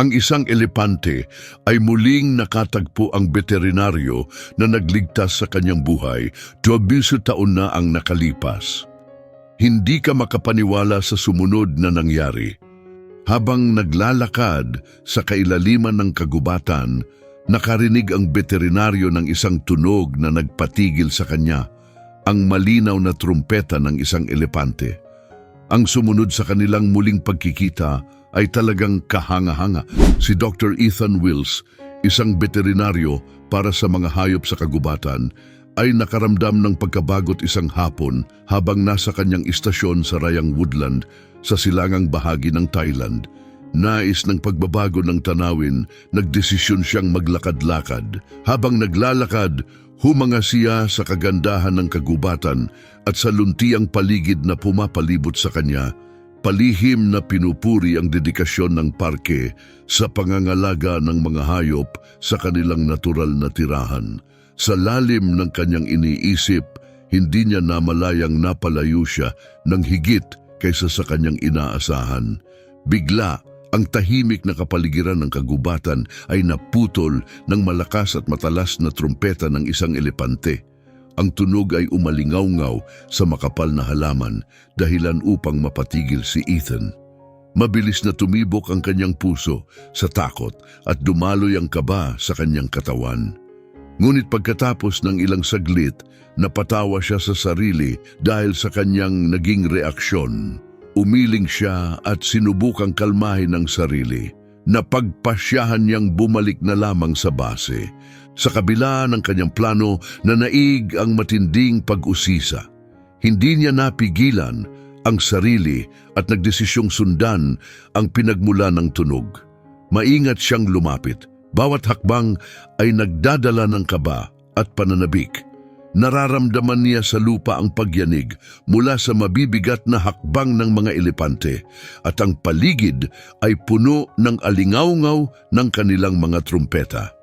Ang isang elepante ay muling nakatagpo ang veterinaryo na nagligtas sa kanyang buhay 12 taon na ang nakalipas. Hindi ka makapaniwala sa sumunod na nangyari. Habang naglalakad sa kailaliman ng kagubatan, nakarinig ang veterinaryo ng isang tunog na nagpatigil sa kanya, ang malinaw na trumpeta ng isang elepante. Ang sumunod sa kanilang muling pagkikita ay talagang kahanga-hanga. Si Dr. Ethan Wills, isang veterinaryo para sa mga hayop sa kagubatan, ay nakaramdam ng pagkabagot isang hapon habang nasa kanyang istasyon sa Rayang Woodland sa silangang bahagi ng Thailand. Nais ng pagbabago ng tanawin, nagdesisyon siyang maglakad-lakad. Habang naglalakad, humanga siya sa kagandahan ng kagubatan at sa luntiang paligid na pumapalibot sa kanya, palihim na pinupuri ang dedikasyon ng parke sa pangangalaga ng mga hayop sa kanilang natural na tirahan. Sa lalim ng kanyang iniisip, hindi niya namalayang napalayo siya ng higit kaysa sa kanyang inaasahan. Bigla, ang tahimik na kapaligiran ng kagubatan ay naputol ng malakas at matalas na trumpeta ng isang elepante. Ang tunog ay umalingaw-ngaw sa makapal na halaman dahilan upang mapatigil si Ethan. Mabilis na tumibok ang kanyang puso sa takot at dumaloy ang kaba sa kanyang katawan. Ngunit pagkatapos ng ilang saglit, napatawa siya sa sarili dahil sa kanyang naging reaksyon. Umiling siya at sinubukang kalmahin ang sarili. Napagpasyahan niyang bumalik na lamang sa base. Sa kabila ng kanyang plano na naig ang matinding pag-usisa. Hindi niya napigilan ang sarili at nagdesisyong sundan ang pinagmula ng tunog. Maingat siyang lumapit. Bawat hakbang ay nagdadala ng kaba at pananabik. Nararamdaman niya sa lupa ang pagyanig mula sa mabibigat na hakbang ng mga elepante at ang paligid ay puno ng alingawngaw ng kanilang mga trumpeta.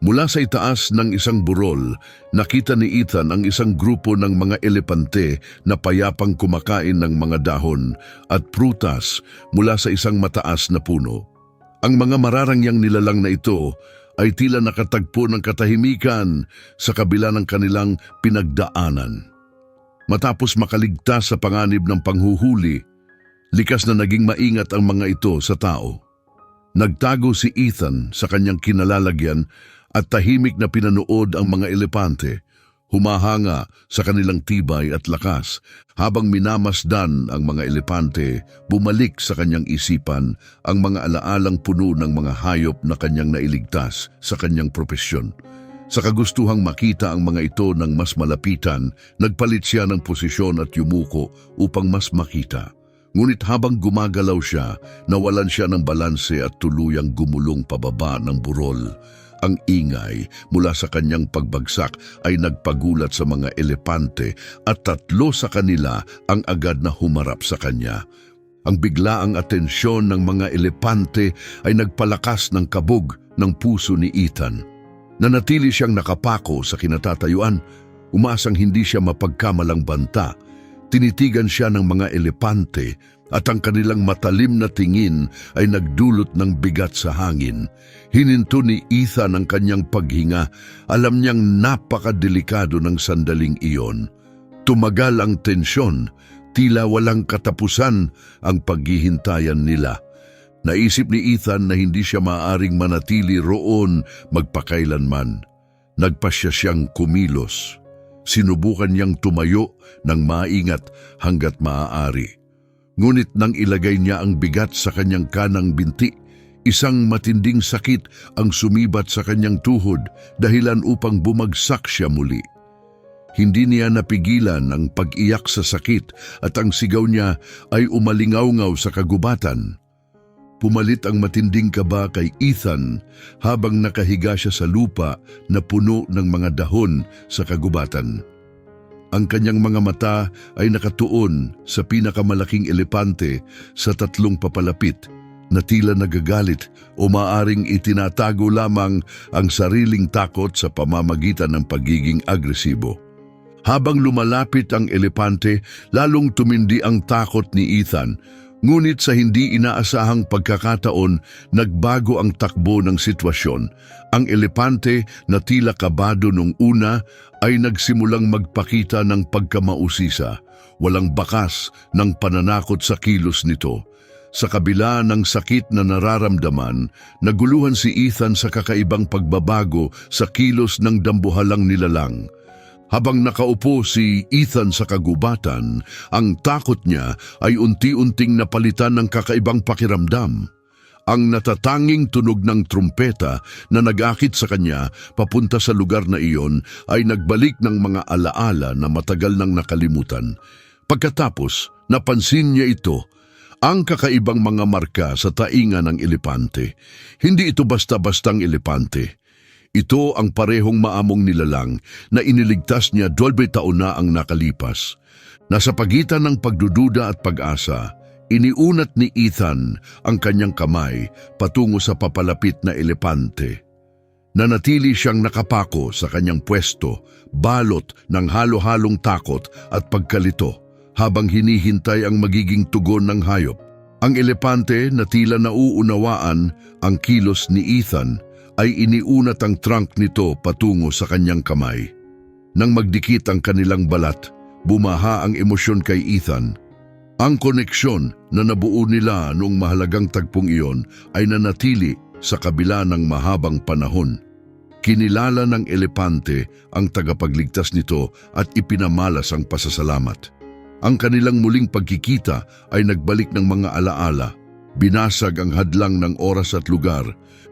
Mula sa itaas ng isang burol, nakita ni Ethan ang isang grupo ng mga elepante na payapang kumakain ng mga dahon at prutas mula sa isang mataas na puno. Ang mga mararangyang nilalang na ito ay tila nakatagpo ng katahimikan sa kabila ng kanilang pinagdaanan. Matapos makaligtas sa panganib ng panghuhuli, likas na naging maingat ang mga ito sa tao. Nagtago si Ethan sa kanyang kinalalagyan at tahimik na pinanood ang mga elepante, humahanga sa kanilang tibay at lakas habang minamasdan ang mga elepante, bumalik sa kanyang isipan ang mga alaalang puno ng mga hayop na kanyang nailigtas sa kanyang propesyon. Sa kagustuhang makita ang mga ito ng mas malapitan, nagpalit siya ng posisyon at yumuko upang mas makita. Ngunit habang gumagalaw siya, nawalan siya ng balanse at tuluyang gumulong pababa ng burol. Ang ingay mula sa kanyang pagbagsak ay nagpagulat sa mga elepante at tatlo sa kanila ang agad na humarap sa kanya. Ang biglaang atensyon ng mga elepante ay nagpalakas ng kabog ng puso ni Ethan. Nanatili siyang nakapako sa kinatatayuan, umasang hindi siya mapagkamalang banta. Tinitigan siya ng mga elepante at ang kanilang matalim na tingin ay nagdulot ng bigat sa hangin. Hininto ni Ethan ang kanyang paghinga. Alam niyang napakadelikado ng sandaling iyon. Tumagal ang tensyon, tila walang katapusan ang paghihintayan nila. Naisip ni Ethan na hindi siya maaring manatili roon magpakailanman. Nagpasya siyang kumilos. Sinubukan niyang tumayo ng maingat hanggat maaari. Ngunit nang ilagay niya ang bigat sa kanyang kanang binti, isang matinding sakit ang sumibat sa kanyang tuhod dahilan upang bumagsak siya muli. Hindi niya napigilan ang pag-iyak sa sakit at ang sigaw niya ay umalingawngaw sa kagubatan. Pumalit ang matinding kaba kay Ethan habang nakahiga siya sa lupa na puno ng mga dahon sa kagubatan. Ang kanyang mga mata ay nakatuon sa pinakamalaking elepante sa tatlong papalapit na tila nagagalit o maaring itinatago lamang ang sariling takot sa pamamagitan ng pagiging agresibo. Habang lumalapit ang elepante, lalong tumindi ang takot ni Ethan. Ngunit sa hindi inaasahang pagkakataon, nagbago ang takbo ng sitwasyon. Ang elepante na tila kabado nung una ay nagsimulang magpakita ng pagkamausisa. Walang bakas ng pananakot sa kilos nito. Sa kabila ng sakit na nararamdaman, naguluhan si Ethan sa kakaibang pagbabago sa kilos ng dambuhalang nilalang. Habang nakaupo si Ethan sa kagubatan, ang takot niya ay unti-unting napalitan ng kakaibang pakiramdam. Ang natatanging tunog ng trumpeta na nag-akit sa kanya papunta sa lugar na iyon ay nagbalik ng mga alaala na matagal nang nakalimutan. Pagkatapos, napansin niya ito, ang kakaibang mga marka sa tainga ng elepante. Hindi ito basta-bastang elepante. Ito ang parehong maamong nilalang na iniligtas niya 12 taon na ang nakalipas. Nasa pagitan ng pagdududa at pag-asa, iniunat ni Ethan ang kanyang kamay patungo sa papalapit na elepante. Nanatili siyang nakapako sa kanyang pwesto, balot ng halo-halong takot at pagkalito habang hinihintay ang magiging tugon ng hayop. Ang elepante na tila nauunawaan ang kilos ni Ethan ay iniunat ang trunk nito patungo sa kanyang kamay. Nang magdikit ang kanilang balat, bumaha ang emosyon kay Ethan. Ang koneksyon na nabuo nila noong mahalagang tagpong iyon ay nanatili sa kabila ng mahabang panahon. Kinilala ng elepante ang tagapagligtas nito at ipinamalas ang pasasalamat. Ang kanilang muling pagkikita ay nagbalik ng mga alaala. Binasag ang hadlang ng oras at lugar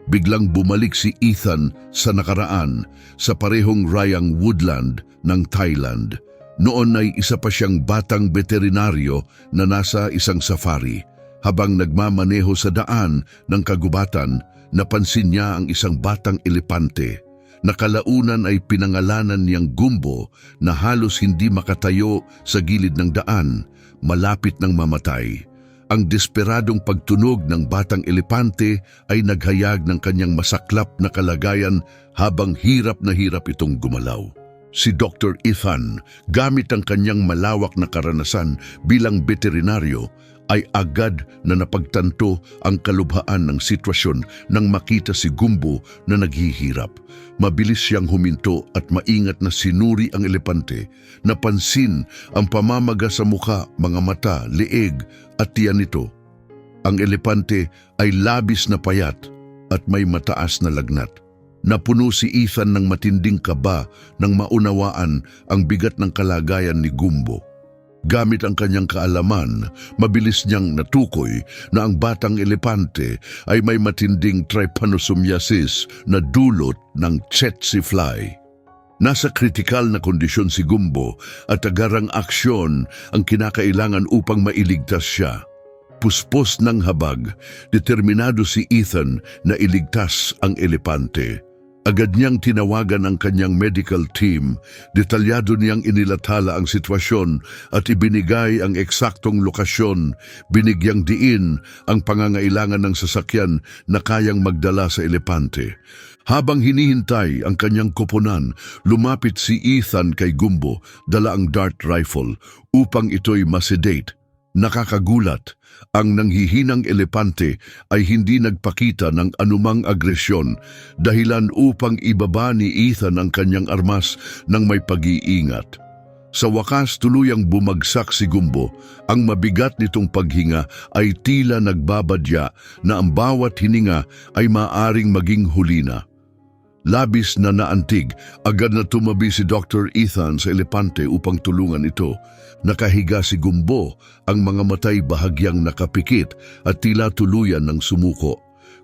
biglang bumalik si Ethan sa nakaraan sa parehong rayang woodland ng Thailand. Noon ay isa pa siyang batang veterinaryo na nasa isang safari. Habang nagmamaneho sa daan ng kagubatan, napansin niya ang isang batang elepante. Nakalaunan ay pinangalanan niyang gumbo na halos hindi makatayo sa gilid ng daan, malapit ng mamatay. Ang desperadong pagtunog ng batang elepante ay naghayag ng kanyang masaklap na kalagayan habang hirap na hirap itong gumalaw. Si Dr. Ethan, gamit ang kanyang malawak na karanasan bilang veterinaryo, ay agad na napagtanto ang kalubhaan ng sitwasyon nang makita si Gumbo na naghihirap. Mabilis siyang huminto at maingat na sinuri ang elepante. Napansin ang pamamaga sa muka, mga mata, leeg at tiyan nito. Ang elepante ay labis na payat at may mataas na lagnat. Napuno si Ethan ng matinding kaba nang maunawaan ang bigat ng kalagayan ni Gumbo. Gamit ang kanyang kaalaman, mabilis niyang natukoy na ang batang elepante ay may matinding trypanosomiasis na dulot ng tsetse fly. Nasa kritikal na kondisyon si Gumbo at agarang aksyon ang kinakailangan upang mailigtas siya. Puspos ng habag, determinado si Ethan na iligtas ang elepante. Agad niyang tinawagan ang kanyang medical team, detalyado niyang inilathala ang sitwasyon at ibinigay ang eksaktong lokasyon, binigyang diin ang pangangailangan ng sasakyan na kayang magdala sa elepante. Habang hinihintay ang kanyang koponan, lumapit si Ethan kay Gumbo, dala ang dart rifle upang ito'y masedate. Nakakagulat, ang nanghihinang elepante ay hindi nagpakita ng anumang agresyon dahilan upang ibaba ni Ethan ang kanyang armas ng may pag-iingat. Sa wakas tuluyang bumagsak si Gumbo, ang mabigat nitong paghinga ay tila nagbabadya na ang bawat hininga ay maaring maging huli na. Labis na naantig, agad na tumabi si Dr. Ethan sa elepante upang tulungan ito. Nakahiga si Gumbo, ang mga matay bahagyang nakapikit at tila tuluyan ng sumuko.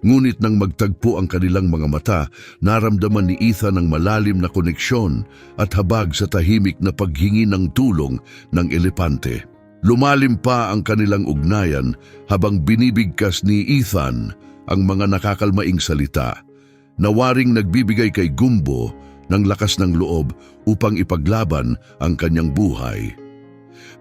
Ngunit nang magtagpo ang kanilang mga mata, naramdaman ni Ethan ang malalim na koneksyon at habag sa tahimik na paghingi ng tulong ng elepante. Lumalim pa ang kanilang ugnayan habang binibigkas ni Ethan ang mga nakakalmaing salita. Nawaring nagbibigay kay Gumbo ng lakas ng loob upang ipaglaban ang kanyang buhay.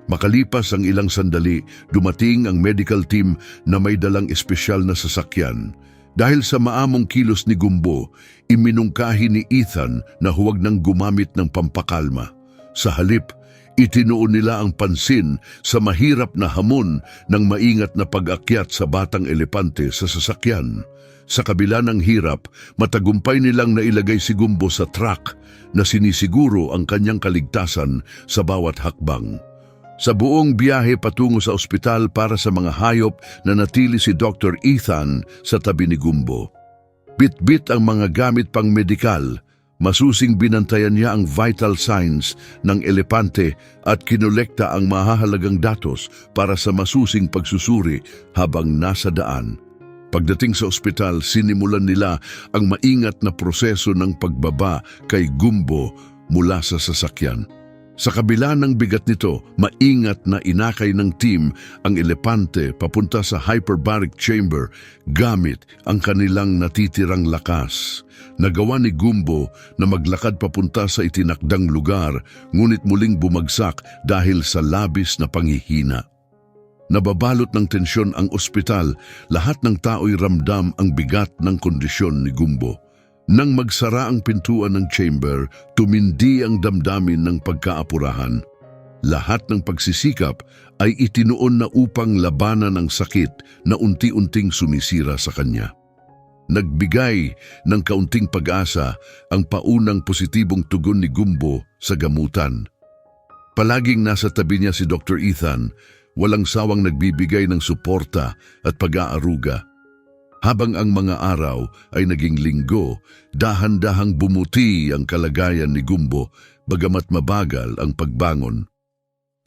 Makalipas ang ilang sandali, dumating ang medical team na may dalang espesyal na sasakyan. Dahil sa maamong kilos ni Gumbo, iminungkahi ni Ethan na huwag nang gumamit ng pampakalma. Sa halip, Itinuon nila ang pansin sa mahirap na hamon ng maingat na pag-akyat sa batang elepante sa sasakyan. Sa kabila ng hirap, matagumpay nilang nailagay si Gumbo sa truck na sinisiguro ang kanyang kaligtasan sa bawat hakbang. Sa buong biyahe patungo sa ospital para sa mga hayop na natili si Dr. Ethan sa tabi ni Gumbo. Bit-bit ang mga gamit pang medikal, masusing binantayan niya ang vital signs ng elepante at kinolekta ang mahahalagang datos para sa masusing pagsusuri habang nasa daan. Pagdating sa ospital, sinimulan nila ang maingat na proseso ng pagbaba kay Gumbo mula sa sasakyan. Sa kabila ng bigat nito, maingat na inakay ng team ang elepante papunta sa hyperbaric chamber gamit ang kanilang natitirang lakas. Nagawa ni Gumbo na maglakad papunta sa itinakdang lugar ngunit muling bumagsak dahil sa labis na panghihina. Nababalot ng tensyon ang ospital, lahat ng tao'y ramdam ang bigat ng kondisyon ni Gumbo. Nang magsara ang pintuan ng chamber, tumindi ang damdamin ng pagkaapurahan. Lahat ng pagsisikap ay itinuon na upang labanan ang sakit na unti-unting sumisira sa kanya. Nagbigay ng kaunting pag-asa ang paunang positibong tugon ni Gumbo sa gamutan. Palaging nasa tabi niya si Dr. Ethan, walang sawang nagbibigay ng suporta at pag-aaruga. Habang ang mga araw ay naging linggo, dahan-dahang bumuti ang kalagayan ni Gumbo bagamat mabagal ang pagbangon.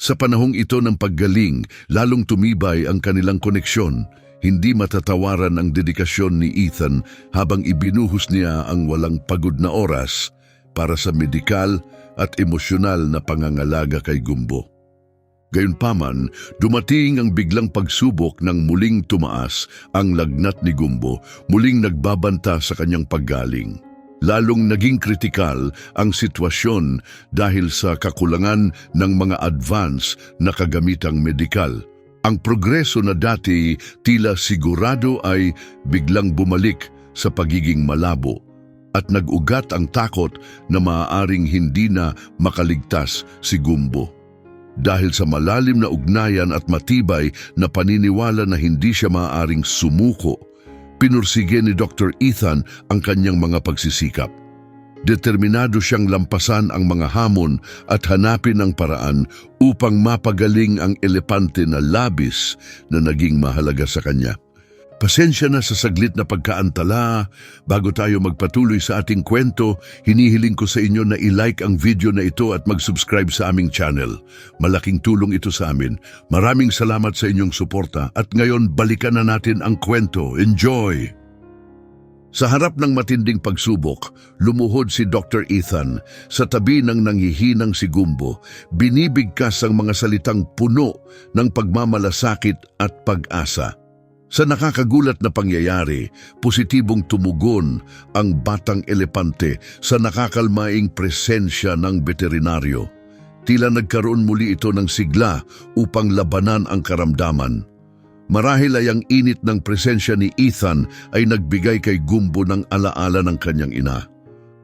Sa panahong ito ng paggaling, lalong tumibay ang kanilang koneksyon. Hindi matatawaran ang dedikasyon ni Ethan habang ibinuhos niya ang walang pagod na oras para sa medikal at emosyonal na pangangalaga kay Gumbo. Gayunpaman, dumating ang biglang pagsubok ng muling tumaas ang lagnat ni Gumbo, muling nagbabanta sa kanyang paggaling. Lalong naging kritikal ang sitwasyon dahil sa kakulangan ng mga advance na kagamitang medikal. Ang progreso na dati tila sigurado ay biglang bumalik sa pagiging malabo at nag-ugat ang takot na maaaring hindi na makaligtas si Gumbo dahil sa malalim na ugnayan at matibay na paniniwala na hindi siya maaaring sumuko, pinursige ni Dr. Ethan ang kanyang mga pagsisikap. Determinado siyang lampasan ang mga hamon at hanapin ang paraan upang mapagaling ang elepante na labis na naging mahalaga sa kanya. Pasensya na sa saglit na pagkaantala. Bago tayo magpatuloy sa ating kwento, hinihiling ko sa inyo na i-like ang video na ito at mag-subscribe sa aming channel. Malaking tulong ito sa amin. Maraming salamat sa inyong suporta at ngayon balikan na natin ang kwento. Enjoy! Sa harap ng matinding pagsubok, lumuhod si Dr. Ethan sa tabi ng nanghihinang si Gumbo, binibigkas ang mga salitang puno ng pagmamalasakit at pag-asa. Sa nakakagulat na pangyayari, positibong tumugon ang batang elepante sa nakakalmaing presensya ng veterinaryo. Tila nagkaroon muli ito ng sigla upang labanan ang karamdaman. Marahil ay ang init ng presensya ni Ethan ay nagbigay kay Gumbo ng alaala ng kanyang ina.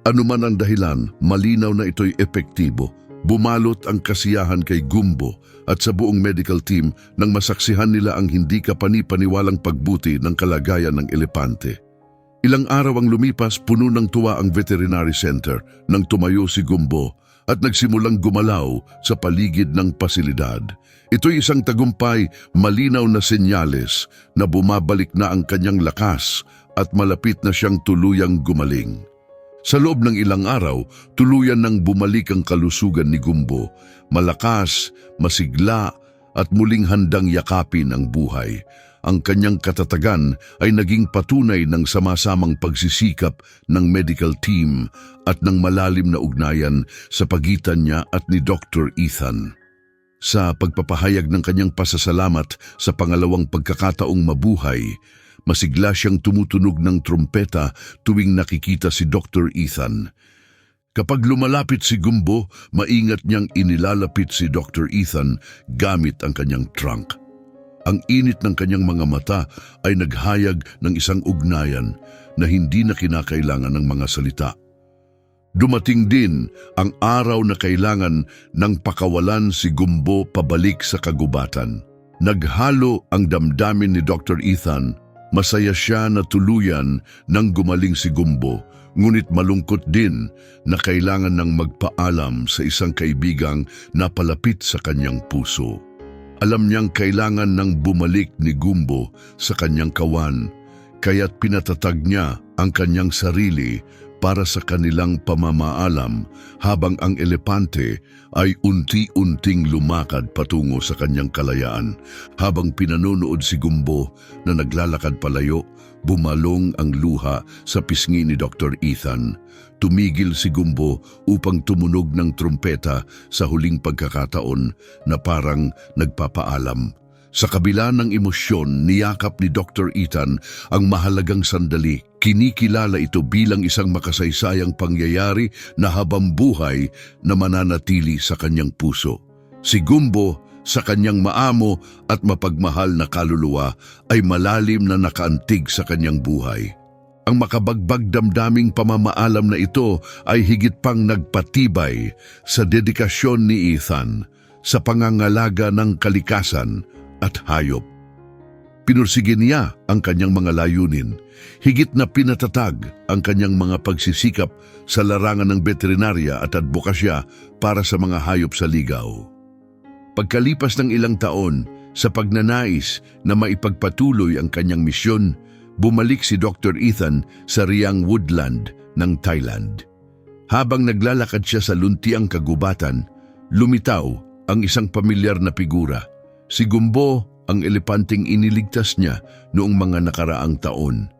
Ano man ang dahilan, malinaw na ito'y epektibo. Bumalot ang kasiyahan kay Gumbo at sa buong medical team nang masaksihan nila ang hindi kapani-paniwalang pagbuti ng kalagayan ng elepante. Ilang araw ang lumipas, puno ng tuwa ang veterinary center nang tumayo si Gumbo at nagsimulang gumalaw sa paligid ng pasilidad. Ito'y isang tagumpay, malinaw na senyales na bumabalik na ang kanyang lakas at malapit na siyang tuluyang gumaling. Sa loob ng ilang araw, tuluyan nang bumalik ang kalusugan ni Gumbo, malakas, masigla at muling handang yakapin ang buhay. Ang kanyang katatagan ay naging patunay ng sama-samang pagsisikap ng medical team at ng malalim na ugnayan sa pagitan niya at ni Dr. Ethan. Sa pagpapahayag ng kanyang pasasalamat sa pangalawang pagkakataong mabuhay, Masigla siyang tumutunog ng trumpeta tuwing nakikita si Dr. Ethan. Kapag lumalapit si Gumbo, maingat niyang inilalapit si Dr. Ethan gamit ang kanyang trunk. Ang init ng kanyang mga mata ay naghayag ng isang ugnayan na hindi na kinakailangan ng mga salita. Dumating din ang araw na kailangan ng pakawalan si Gumbo pabalik sa kagubatan. Naghalo ang damdamin ni Dr. Ethan. Masaya siya na tuluyan nang gumaling si Gumbo, ngunit malungkot din na kailangan ng magpaalam sa isang kaibigang napalapit sa kanyang puso. Alam niyang kailangan ng bumalik ni Gumbo sa kanyang kawan, kaya't pinatatag niya ang kanyang sarili para sa kanilang pamamaalam habang ang elepante ay unti-unting lumakad patungo sa kanyang kalayaan. Habang pinanonood si Gumbo na naglalakad palayo, bumalong ang luha sa pisngi ni Dr. Ethan. Tumigil si Gumbo upang tumunog ng trumpeta sa huling pagkakataon na parang nagpapaalam. Sa kabila ng emosyon, niyakap ni Dr. Ethan ang mahalagang sandali. Kinikilala ito bilang isang makasaysayang pangyayari na habang buhay na mananatili sa kanyang puso. Si Gumbo, sa kanyang maamo at mapagmahal na kaluluwa, ay malalim na nakaantig sa kanyang buhay. Ang makabagbag damdaming pamamaalam na ito ay higit pang nagpatibay sa dedikasyon ni Ethan sa pangangalaga ng kalikasan at hayop. Pinursige niya ang kanyang mga layunin, higit na pinatatag ang kanyang mga pagsisikap sa larangan ng veterinarya at advokasya para sa mga hayop sa ligaw. Pagkalipas ng ilang taon, sa pagnanais na maipagpatuloy ang kanyang misyon, bumalik si Dr. Ethan sa Riang Woodland ng Thailand. Habang naglalakad siya sa luntiang kagubatan, lumitaw ang isang pamilyar na figura. Si Gumbo ang elepanteng iniligtas niya noong mga nakaraang taon.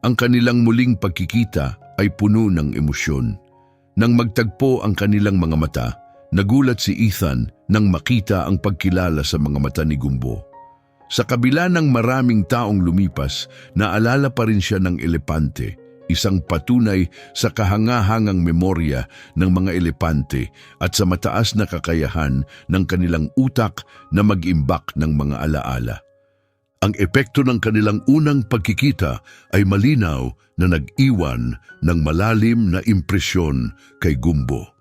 Ang kanilang muling pagkikita ay puno ng emosyon. Nang magtagpo ang kanilang mga mata, nagulat si Ethan nang makita ang pagkilala sa mga mata ni Gumbo. Sa kabila ng maraming taong lumipas, naalala pa rin siya ng elepante, isang patunay sa kahangahangang memorya ng mga elepante at sa mataas na kakayahan ng kanilang utak na mag-imbak ng mga alaala. Ang epekto ng kanilang unang pagkikita ay malinaw na nag-iwan ng malalim na impresyon kay Gumbo.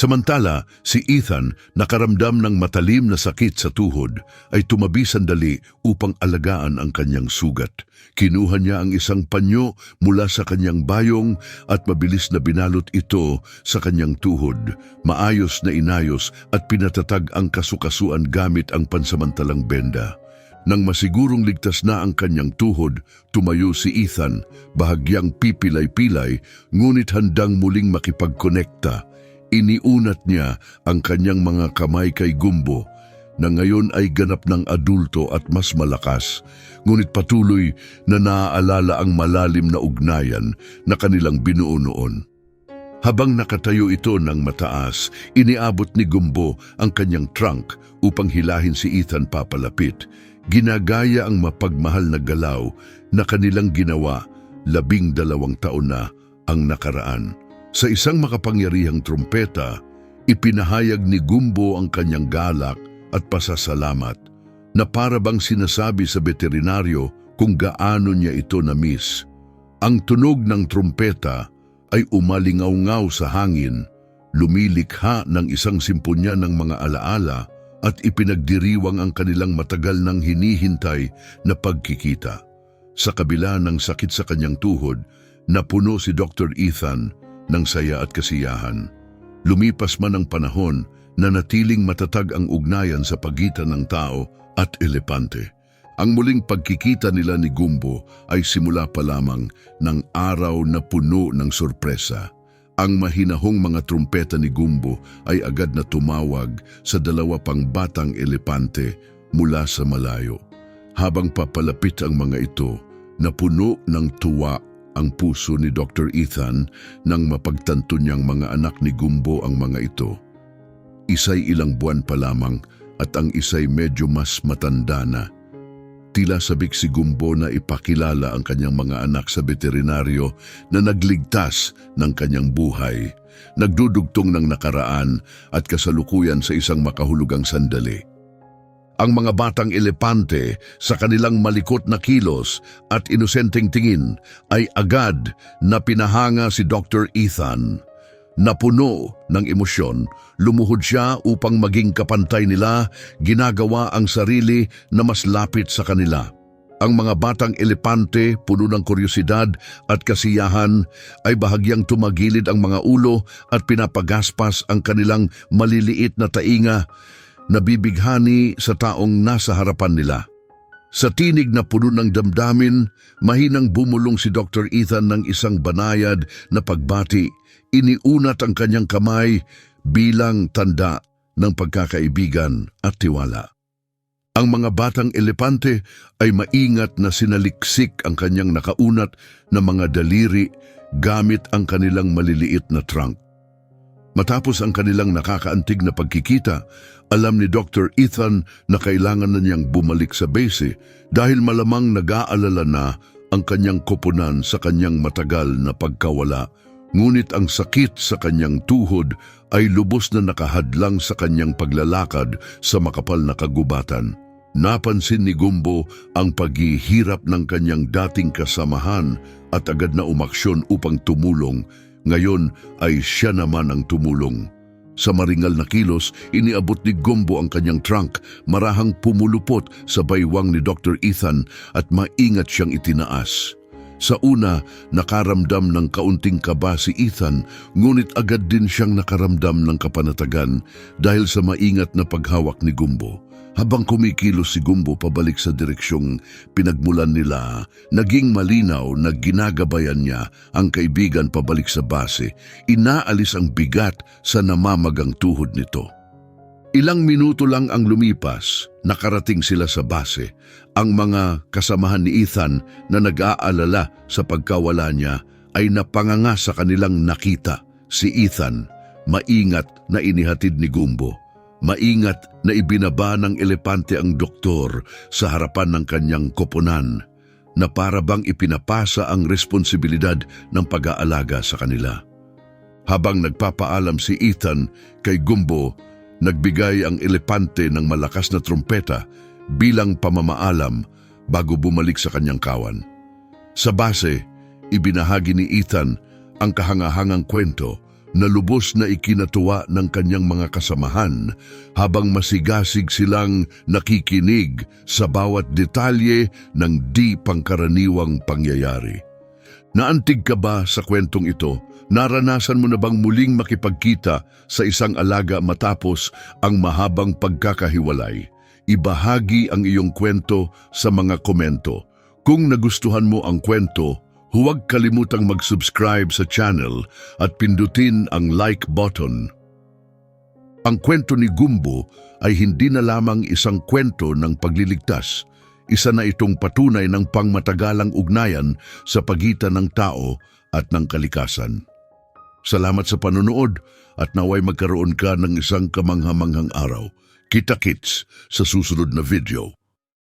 Samantala, si Ethan, nakaramdam ng matalim na sakit sa tuhod, ay tumabi sandali upang alagaan ang kanyang sugat. Kinuha niya ang isang panyo mula sa kanyang bayong at mabilis na binalot ito sa kanyang tuhod. Maayos na inayos at pinatatag ang kasukasuan gamit ang pansamantalang benda. Nang masigurong ligtas na ang kanyang tuhod, tumayo si Ethan, bahagyang pipilay-pilay, ngunit handang muling makipagkonekta. Iniunat niya ang kanyang mga kamay kay Gumbo na ngayon ay ganap ng adulto at mas malakas, ngunit patuloy na naaalala ang malalim na ugnayan na kanilang binuo noon. Habang nakatayo ito ng mataas, iniabot ni Gumbo ang kanyang trunk upang hilahin si Ethan papalapit. Ginagaya ang mapagmahal na galaw na kanilang ginawa labing dalawang taon na ang nakaraan. Sa isang makapangyarihang trumpeta, ipinahayag ni Gumbo ang kanyang galak at pasasalamat na para bang sinasabi sa veterinaryo kung gaano niya ito na-miss. Ang tunog ng trumpeta ay umalingaw-ngaw sa hangin, lumilikha ng isang simponya ng mga alaala at ipinagdiriwang ang kanilang matagal nang hinihintay na pagkikita. Sa kabila ng sakit sa kanyang tuhod, napuno si Dr. Ethan ng saya at kasiyahan. Lumipas man ang panahon na natiling matatag ang ugnayan sa pagitan ng tao at elepante. Ang muling pagkikita nila ni Gumbo ay simula pa lamang ng araw na puno ng sorpresa. Ang mahinahong mga trumpeta ni Gumbo ay agad na tumawag sa dalawa pang batang elepante mula sa malayo. Habang papalapit ang mga ito, napuno ng tuwa ang puso ni Dr. Ethan nang mapagtanto niyang mga anak ni Gumbo ang mga ito. Isa'y ilang buwan pa lamang at ang isa'y medyo mas matanda na. Tila sabik si Gumbo na ipakilala ang kanyang mga anak sa veterinaryo na nagligtas ng kanyang buhay, nagdudugtong ng nakaraan at kasalukuyan sa isang makahulugang sandali. Ang mga batang elepante sa kanilang malikot na kilos at inosenteng tingin ay agad na pinahanga si Dr. Ethan. Napuno ng emosyon, lumuhod siya upang maging kapantay nila, ginagawa ang sarili na mas lapit sa kanila. Ang mga batang elepante, puno ng kuryosidad at kasiyahan, ay bahagyang tumagilid ang mga ulo at pinapagaspas ang kanilang maliliit na tainga, nabibighani sa taong nasa harapan nila. Sa tinig na puno ng damdamin, mahinang bumulong si Dr. Ethan ng isang banayad na pagbati. Iniunat ang kanyang kamay bilang tanda ng pagkakaibigan at tiwala. Ang mga batang elepante ay maingat na sinaliksik ang kanyang nakaunat na mga daliri gamit ang kanilang maliliit na trunk. Matapos ang kanilang nakakaantig na pagkikita, alam ni Dr. Ethan na kailangan na niyang bumalik sa base dahil malamang nag-aalala na ang kanyang koponan sa kanyang matagal na pagkawala. Ngunit ang sakit sa kanyang tuhod ay lubos na nakahadlang sa kanyang paglalakad sa makapal na kagubatan. Napansin ni Gumbo ang paghihirap ng kanyang dating kasamahan at agad na umaksyon upang tumulong ngayon ay siya naman ang tumulong. Sa maringal na kilos, iniabot ni Gombo ang kanyang trunk, marahang pumulupot sa baywang ni Dr. Ethan at maingat siyang itinaas. Sa una, nakaramdam ng kaunting kaba si Ethan, ngunit agad din siyang nakaramdam ng kapanatagan dahil sa maingat na paghawak ni Gumbo. Habang kumikilos si Gumbo pabalik sa direksyong pinagmulan nila, naging malinaw na ginagabayan niya ang kaibigan pabalik sa base. Inaalis ang bigat sa namamagang tuhod nito. Ilang minuto lang ang lumipas, nakarating sila sa base. Ang mga kasamahan ni Ethan na nag-aalala sa pagkawala niya ay napanganga sa kanilang nakita. Si Ethan, maingat na inihatid ni Gumbo. Maingat na ibinaba ng elepante ang doktor sa harapan ng kanyang koponan na para bang ipinapasa ang responsibilidad ng pag-aalaga sa kanila. Habang nagpapaalam si Ethan kay Gumbo, nagbigay ang elepante ng malakas na trompeta bilang pamamaalam bago bumalik sa kanyang kawan. Sa base, ibinahagi ni Ethan ang kahangahangang kwento na lubos na ikinatuwa ng kanyang mga kasamahan habang masigasig silang nakikinig sa bawat detalye ng di pangkaraniwang pangyayari. Naantig ka ba sa kwentong ito? Naranasan mo na bang muling makipagkita sa isang alaga matapos ang mahabang pagkakahiwalay? Ibahagi ang iyong kwento sa mga komento. Kung nagustuhan mo ang kwento, huwag kalimutang mag-subscribe sa channel at pindutin ang like button. Ang kwento ni Gumbo ay hindi na lamang isang kwento ng pagliligtas. Isa na itong patunay ng pangmatagalang ugnayan sa pagitan ng tao at ng kalikasan. Salamat sa panonood at naway magkaroon ka ng isang kamanghamanghang araw. Kita-kits sa susunod na video.